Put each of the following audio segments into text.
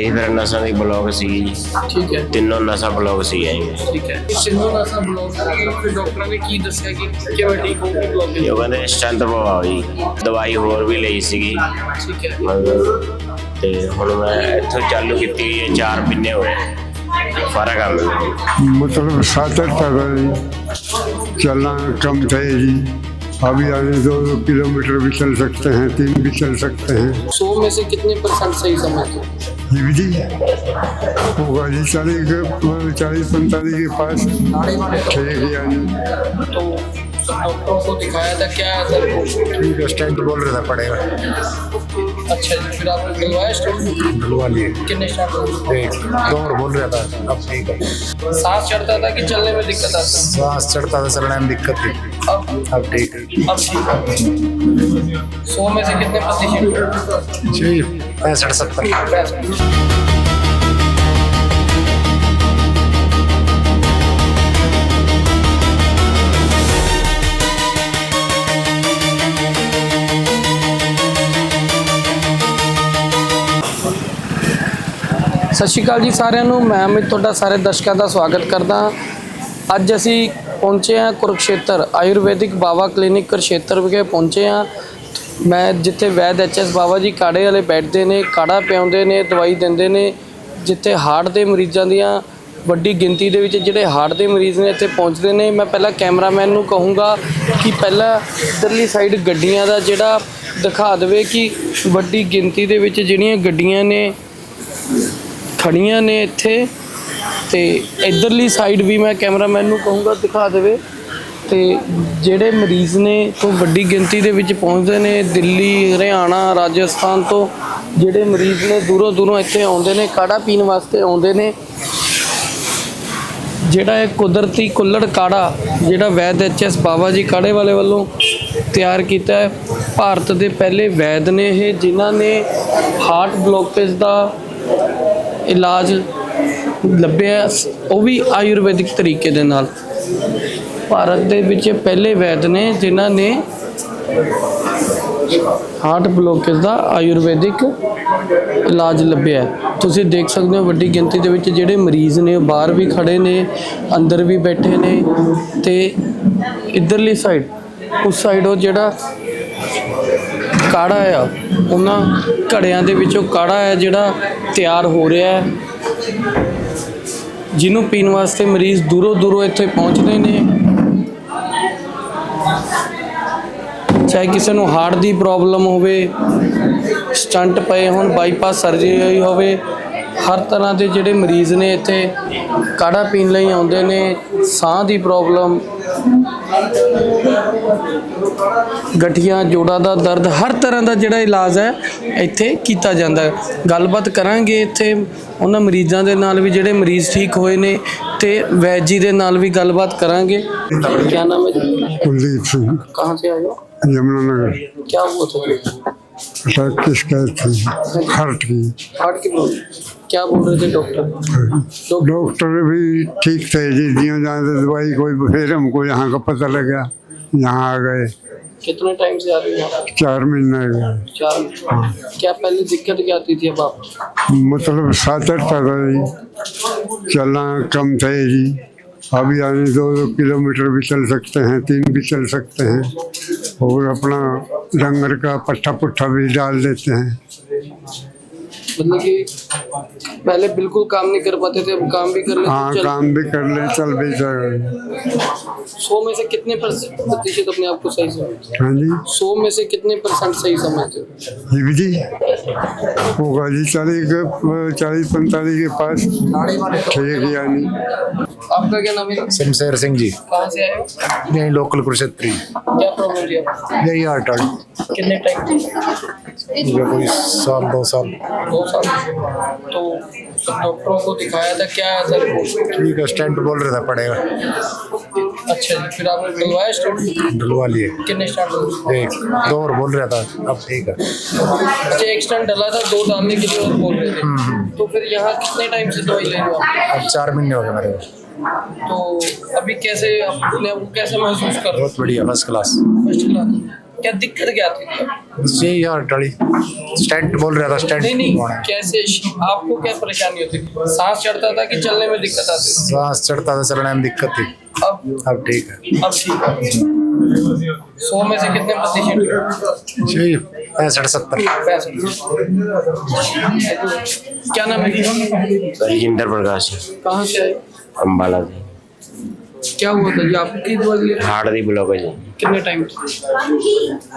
ਢਾਈ ਫਿਰ ਨਸਾਂ ਦੀ ਬਲੌਕ ਸੀਗੀ ਠੀਕ ਹੈ। ਤਿੰਨੋਂ ਨਸਾਂ ਬਲੌਕ ਸੀਗੀਆਂ ਜੀ। ਠੀਕ ਹੈ। ਸਿੰਧੂ ਦਾ ਸਭ ਬਲੌਕ ਫਿਰ ਨੇ ਕੀ ਦੱਸਿਆ ਕਿ ਕਿਵੇਂ ਠੀਕ ਹੋਊਗੀ ਬਲੌਕ ਇਹ ਕਹਿੰਦੇ ਸ਼ਾਂਤ ਪ੍ਰਭਾਵ ਜੀ। ਦਵਾਈ ਹੋਰ ਵੀ ਲਈ ਸੀਗੀ। ਠੀਕ ਹੈ। ਤੇ ਹੁਣ ਮੈਂ ਇੱਥੋਂ ਚਾਲੂ ਕੀਤੀ ਹੈ ਚਾਰ ਮਹੀਨੇ ਹੋਏ। ਫ਼ਰਕ ਆ ਮੈਨੂੰ ਮਤਲਬ ਸਾਤਰ ਤੱਕ ਚੱਲਣਾ ਕੰਮ ਤੇ ਜੀ। अभी आने दो दो किलोमीटर भी चल सकते हैं तीन भी चल सकते हैं। सौ में से कितने परसेंट सही समझते जी जी होगा जी चालीस के चालीस पैंतालीस के पास। ठीक है तो डॉक्टर को दिखाया था क्या है स्टैंड बोल रहा था पड़ेगा अच्छा जी फिर आपने दिलवाया स्टेट डलवा लिए। कितने स्टार्ट एक दो और बोल रहा था? अब ठीक है। सांस चढ़ता था कि चलने में दिक्कत आता सांस चढ़ता था चलने में दिक्कत थी। अब? अब ठीक है। अब ठीक है। सौ में से कितने प्रतिशत? जी पैंसठ सत्तर। पैंसठ। ਸਤਿ ਸ਼੍ਰੀ ਅਕਾਲ ਜੀ ਸਾਰਿਆਂ ਨੂੰ। ਮੈਂ ਅਮਿਤ ਤੁਹਾਡਾ ਸਾਰੇ ਦਰਸ਼ਕਾਂ ਦਾ ਸਵਾਗਤ ਕਰਦਾ ਅੱਜ ਅਸੀਂ ਪਹੁੰਚੇ ਹਾਂ ਕੁਰਕਸ਼ੇਤਰ ਆਯੁਰਵੈਦਿਕ ਬਾਵਾ ਕਲੀਨਿਕ ਕੁਰੂਕਸ਼ੇਤਰ ਵਿਖੇ ਪਹੁੰਚੇ ਹਾਂ। ਮੈਂ ਜਿੱਥੇ ਵੈਦ ਐਚਐਸ ਬਾਬਾ ਜੀ ਕਾੜੇ ਵਾਲੇ ਬੈਠਦੇ ਨੇ, ਕਾੜਾ ਪਿਆਉਂਦੇ ਨੇ, ਦਵਾਈ ਦਿੰਦੇ ਨੇ, ਜਿੱਥੇ ਹਾਰਟ ਦੇ ਮਰੀਜ਼ਾਂ ਦੀਆਂ ਵੱਡੀ ਗਿਣਤੀ ਦੇ ਵਿੱਚ ਜਿਹੜੇ ਹਾਰਟ ਦੇ ਮਰੀਜ਼ ਨੇ ਇੱਥੇ ਪਹੁੰਚਦੇ ਨੇ। ਮੈਂ ਪਹਿਲਾਂ ਕੈਮਰਾਮੈਨ ਨੂੰ ਕਹੂੰਗਾ ਕਿ ਪਹਿਲਾਂ ਇੱਧਰਲੀ ਸਾਈਡ ਗੱਡੀਆਂ ਦਾ ਜਿਹੜਾ ਦਿਖਾ ਦੇਵੇ ਕਿ ਵੱਡੀ ਗਿਣਤੀ ਦੇ ਵਿੱਚ ਜਿਹੜੀਆਂ ਗੱਡੀਆਂ ਨੇ ਖੜੀਆਂ ਨੇ ਇੱਥੇ ਤੇ ਇਧਰਲੀ ਸਾਈਡ ਵੀ ਮੈਂ ਕੈਮਰਾਮੈਨ ਨੂੰ ਕਹੂੰਗਾ ਦਿਖਾ ਦੇਵੇ। ਤੇ ਜਿਹੜੇ ਮਰੀਜ਼ ਨੇ ਤੋਂ ਵੱਡੀ ਗਿਣਤੀ ਦੇ ਵਿੱਚ ਪਹੁੰਚਦੇ ਨੇ ਦਿੱਲੀ, ਹਰਿਆਣਾ, ਰਾਜਸਥਾਨ ਤੋਂ, ਜਿਹੜੇ ਮਰੀਜ਼ ਨੇ ਦੂਰੋਂ ਦੂਰੋਂ ਇੱਥੇ ਆਉਂਦੇ ਨੇ, ਕਾੜਾ ਪੀਣ ਵਾਸਤੇ ਆਉਂਦੇ ਨੇ। ਜਿਹੜਾ ਇਹ ਕੁਦਰਤੀ ਕੁੱਲੜ ਕਾੜਾ, ਜਿਹੜਾ ਵੈਦ ਐਚਐਸ ਬਾਬਾ ਜੀ ਕਾੜੇ ਵਾਲੇ ਵੱਲੋਂ ਤਿਆਰ ਕੀਤਾ ਹੈ, ਭਾਰਤ ਦੇ ਪਹਿਲੇ ਵੈਦ ਨੇ ਇਹ, ਜਿਨ੍ਹਾਂ ਨੇ ਹਾਰਟ ਬਲੋਕੇਜ ਦਾ ਇਲਾਜ ਲੱਭਿਆ ਉਹ ਵੀ ਆਯੁਰਵੈਦਿਕ ਤਰੀਕੇ ਦੇ ਨਾਲ। ਭਾਰਤ ਦੇ ਵਿੱਚ ਪਹਿਲੇ ਵੈਦ ਨੇ ਜਿਨ੍ਹਾਂ ਨੇ ਹਾਰਟ ਬਲੋਕੇਜ ਦਾ ਆਯੁਰਵੈਦਿਕ ਇਲਾਜ ਲੱਭਿਆ ਤੁਸੀਂ ਦੇਖ ਸਕਦੇ ਹੋ ਵੱਡੀ ਗਿਣਤੀ ਦੇ ਵਿੱਚ ਜਿਹੜੇ ਮਰੀਜ਼ ਨੇ, ਉਹ ਬਾਹਰ ਵੀ ਖੜੇ ਨੇ, ਅੰਦਰ ਵੀ ਬੈਠੇ ਨੇ ਤੇ ਇਧਰਲੀ ਸਾਈਡ ਉਸ ਸਾਈਡ ਉਹ ਜਿਹੜਾ ਕਾੜਾ ਆ, ਉਹਨਾਂ ਘੜਿਆਂ ਦੇ ਵਿੱਚੋਂ ਕਾੜਾ ਹੈ ਜਿਹੜਾ ਤਿਆਰ ਹੋ ਰਿਹਾ ਹੈ। ਜਿਹਨੂੰ ਪੀਣ ਵਾਸਤੇ ਮਰੀਜ਼ ਦੂਰੋਂ ਦੂਰੋਂ ਇੱਥੇ ਪਹੁੰਚਦੇ ਨੇ। ਚਾਹੇ ਕਿਸੇ ਨੂੰ ਹਾਰਟ ਦੀ ਪ੍ਰੋਬਲਮ ਹੋਵੇ, ਸਟੰਟ ਪਏ ਹੋਣ, ਬਾਈਪਾਸ ਸਰਜਰੀ ਹੋਵੇ, ਹਰ ਤਰ੍ਹਾਂ ਦੇ ਜਿਹੜੇ ਮਰੀਜ਼ ਨੇ ਇੱਥੇ ਕਾੜਾ ਪੀਣ ਲਈ ਆਉਂਦੇ ਨੇ, ਸਾਹ ਦੀ ਪ੍ਰੋਬਲਮ। ਗਠੀਆਂ ਜੋੜਾਂ ਦਾ ਦਰਦ ਹਰ ਤਰ੍ਹਾਂ ਦਾ ਜਿਹੜਾ ਇਲਾਜ ਹੈ ਇੱਥੇ ਕੀਤਾ ਜਾਂਦਾ ਹੈ ਗੱਲਬਾਤ ਕਰਾਂਗੇ ਇੱਥੇ ਉਹਨਾਂ ਮਰੀਜ਼ਾਂ ਦੇ ਨਾਲ ਵੀ ਜਿਹੜੇ ਮਰੀਜ਼ ਠੀਕ ਹੋਏ ਨੇ ਤੇ ਵੈਦ ਜੀ ਦੇ ਨਾਲ ਵੀ ਗੱਲਬਾਤ ਕਰਾਂਗੇ ਕੀ ਨਾਮ ਹੈ ਜੀ कुलदीप सिंह कहाँ से आए हो यमुनानगर क्या हुआ था अटैक की शिकायत थी हार्ट की हार्ट की प्रॉब्लम क्या बोल रहे थे डॉक्टर डॉक्टर डॉक्टर भी ठीक थे जी दियो जहाँ से दवाई कोई फिर हमको यहाँ का पता लगा यहाँ आ गए। कितने टाइम से आ रहे हैं चार महीने हो गए। चार क्या पहले दिक्कत क्या आती थी अब आप? मतलब सात आठ था चलना कम थे जी अभी आने दो दो किलोमीटर भी चल सकते हैं तीन भी चल सकते हैं। और अपना डंगर का पट्टा पुट्ठा भी डाल देते हैं। मतलब कि पहले बिल्कुल काम नहीं कर पाते थे अब काम भी कर लेते हाँ चल। काम भी कर ले चल भी जाए सौ में से कितने परसेंट- प्रतिशत अपने आप को सही समझते हाँ? जी। हो सौ में से कितने परसेंट सही समझते हो? ये भी जी। होगा जी चालीस के चालीस पैंतालीस के पास। ठीक है यानी आपका क्या नाम है? शमशेर सिंह जी। कहाँ से आए हो? यही लोकल कुरुक्षेत्री। क्या प्रॉब्लम थी आपको? यही अटैक कितने टाइम ये कोई साल दो साल। दो साल। तो डॉक्टरों को दिखाया था क्या रिपोर्ट ठीक है स्टैंड बोल रहा था पड़ेगा अच्छा जी फिर आपने दिलवाया स्टेट? डलवा लिए। कितने स्टार्ट एक दो और बोल रहा था अब ठीक है। अच्छा एक स्टंट डला था दो डालने के लिए और बोल रहे थे। तो फिर यहाँ कितने टाइम से दवाई ले रहे हो अब चार महीने हो गए मेरे को। तो अभी कैसे अपने आप को कैसे महसूस कर बहुत बढ़िया फ़र्स्ट क्लास फ़र्स्ट क्लास क्या दिक्कत क्या थी? बस यही यार टली स्टेंट बोल रहा था स्टेंट। नहीं नहीं कैसे? आपको क्या परेशानी होती थी? सांस चढ़ता था कि चलने में दिक्कत आती थी? सांस चढ़ता था चलने में दिक्कत थी। अब? अब ठीक है। अब ठीक है। सौ में से कितने प्रतिशत यही पैंसठ सत्तर। पैंसठ। क्या नाम है? राजेंद्र प्रकाश। कहाँ से आए? अंबाला से। क्या हुआ था जी आपकी दवाई हार्ट की ब्लॉक है जी कितने टाइम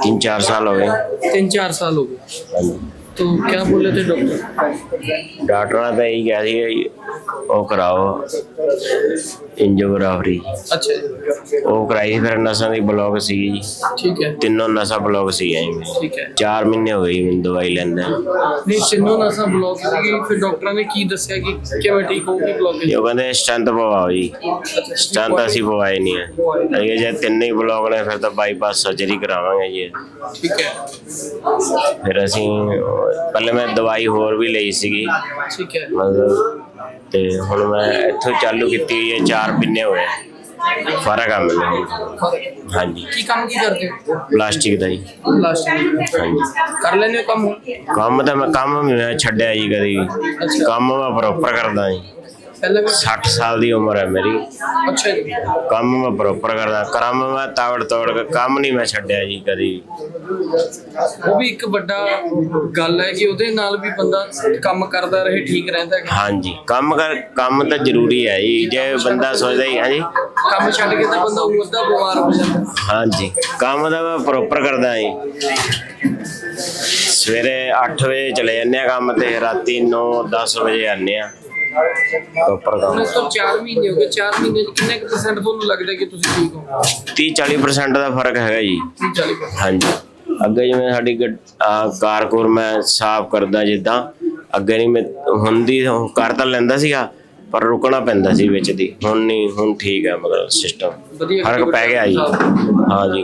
तीन चार साल हो गए तीन चार साल हो गए तो क्या बोले थे डॉक्टर ਡਾਕਟਰਾਂ ਨੇ ਤਾਂ ਇਹੀ ਕਿਹਾ ਸੀ ਵੀ ਉਹ ਕਰਾਓ ਇੰਜੋਗ੍ਰਾਫੀ अच्छा जी, ਉਹ ਕਰਾਈ ਫਿਰ ਨਸਾਂ ਦੀ ਬਲੌਕ ਸੀਗੀ ਜੀ ठीक है ਤਿੰਨੋਂ ਨਸਾਂ ਬਲੌਕ ਸੀਗੀਆਂ ਜੀ ਮੇਰੀ। ठीक है 4 ਮਹੀਨੇ ਹੋ ਗਏ ਜੀ ਮੈਨੂੰ ਦਵਾਈ ਲੈਂਦੇ ਨਹੀਂ ਤਿੰਨੋਂ ਨਸਾਂ ਬਲੌਕ ਸੀਗੀ ਫਿਰ ਡਾਕਟਰਾਂ ਨੇ ਕੀ ਦੱਸਿਆ ਕਿ ਕਿਵੇਂ ਠੀਕ ਹੋਊਗੀ ਬਲੌਕੇਜ ਉਹ ਕਹਿੰਦੇ ਸਟੰਟ ਪਵਾਓ ਜੀ ਸਟੰਟ ਅਸੀਂ ਪਵਾਏ ਨਹੀਂ ਹੈ ਅਗੇ ਜੇ ਤਿੰਨੇ ਹੀ ਬਲੌਕ ਨੇ ਫਿਰ ਤਾਂ ਬਾਈਪਾਸ ਸਰਜਰੀ ਕਰਾਵਾਂਗੇ ਜੀ ਠੀਕ ਹੈ ਫਿਰ ਅਸੀਂ ਪਹਿਲੇ ਮੈਂ ਦਵਾਈ ਹੋਰ ਵੀ ਲਈ ਸੀਗੀ। ਠੀਕ ਹੈ। ਮਤਲਬ ਤੇ ਹੁਣ ਮੈਂ ਇੱਥੋਂ ਚਾਲੂ ਕੀਤੀ ਹੋਈ ਹੈ 4 ਮਹੀਨੇ ਹੋਏ। ਫ਼ਰਕ ਆ ਮੈਨੂੰ। ਹਾਂਜੀ। ਕੀ ਕੰਮ ਕੀ ਕਰਦੇ ਹੋ? ਪਲਾਸਟਿਕ ਦਾ ਜੀ। ਪਲਾਸਟਿਕ। ਹਾਂਜੀ। ਕਰ ਲੈਂਦੇ ਹੋ ਕੰਮ? ਕੰਮ ਤਾਂ ਮੈਂ ਕੰਮ ਵੀ ਮੈਂ ਛੱਡਿਆ ਜੀ ਕਦੀ। ਵੀ। ਕੰਮ ਮੈਂ ਪ੍ਰੋਪਰ ਕਰਦਾ ਜੀ। 60 ਸਾਲ ਦੀ ਉਮਰ ਹੈ ਮੇਰੀ। ਅੱਛਾ ਜੀ। ਕੰਮ ਮੈਂ ਪ੍ਰੋਪਰ ਕਰਦਾ। ਕੰਮ ਮੈਂ ਤਾਵੜ ਤੋੜ ਕੇ ਕੰਮ ਨਹੀਂ ਮੈਂ ਛੱਡਿਆ ਜੀ ਕਦੀ। ਉਹ ਵੀ ਇੱਕ ਵੱਡਾ ਗੱਲ ਹੈ ਕਿ ਉਹਦੇ ਨਾਲ ਵੀ ਬੰਦਾ ਕੰਮ ਕਰਦਾ ਰਹੇ ਠੀਕ ਰਹਿੰਦਾ ਹੈ ਹਾਂਜੀ। ਕੰਮ ਕਰ ਕੰਮ ਤਾਂ ਜ਼ਰੂਰੀ ਹੈ ਜੀ। ਜੇ ਬੰਦਾ ਸੋਚਦਾ ਹੀ ਹਾਂਜੀ। ਕੰਮ ਛੱਡ ਕੇ ਤਾਂ ਬੰਦਾ ਉਹ ਅੱਧਾ ਬਿਮਾਰ ਹੋ ਜਾਂਦਾ। ਹਾਂਜੀ। ਕੰਮ ਤਾਂ ਮੈਂ ਪ੍ਰੋਪਰ ਕਰਦਾ ਜੀ। ਸਵੇਰੇ 8 ਵਜੇ ਚਲੇ ਜਾਂਦੇ ਆ ਕੰਮ ਤੇ ਰਾਤੀ 9 10 ਵਜੇ ਆਉਂਦੇ ਆ ਪ੍ਰੋਪਰ ਕੰਮ ਹੁਣ ਤੋਂ 4 ਮਹੀਨੇ ਹੋ ਗਏ 4 ਮਹੀਨੇ ਚ ਕਿੰਨੇ ਕੁ ਪਰਸੈਂਟ ਤੁਹਾਨੂੰ ਲੱਗਦਾ ਕਿ ਤੁਸੀਂ ਠੀਕ ਹੋ? 30 40% ਦਾ ਫ਼ਰਕ ਹੈਗਾ ਜੀ। 30 40% ਹਾਂਜੀ। ਅੱਗੇ ਜਿਵੇਂ ਸਾਡੀ ਆਹ ਕਾਰਕੁਰ ਮੈਂ ਸਾਫ਼ ਕਰਦਾ ਜਿੱਦਾਂ। ਅੱਗੇ ਨਹੀਂ ਮੈਂ ਹੁੰਦੀ ਕਰ ਤਾਂ ਲੈਂਦਾ ਸੀਗਾ ਪਰ ਰੁਕਣਾ ਪੈਂਦਾ ਸੀ ਵਿੱਚ ਦੀ। ਹੁਣ ਨਹੀਂ ਹੁਣ ਠੀਕ ਹੈ ਮਤਲਬ ਸਿਸਟਮ ਵਧੀਆ ਫ਼ਰਕ ਪੈ ਗਿਆ ਜੀ। ਹਾਂ ਜੀ।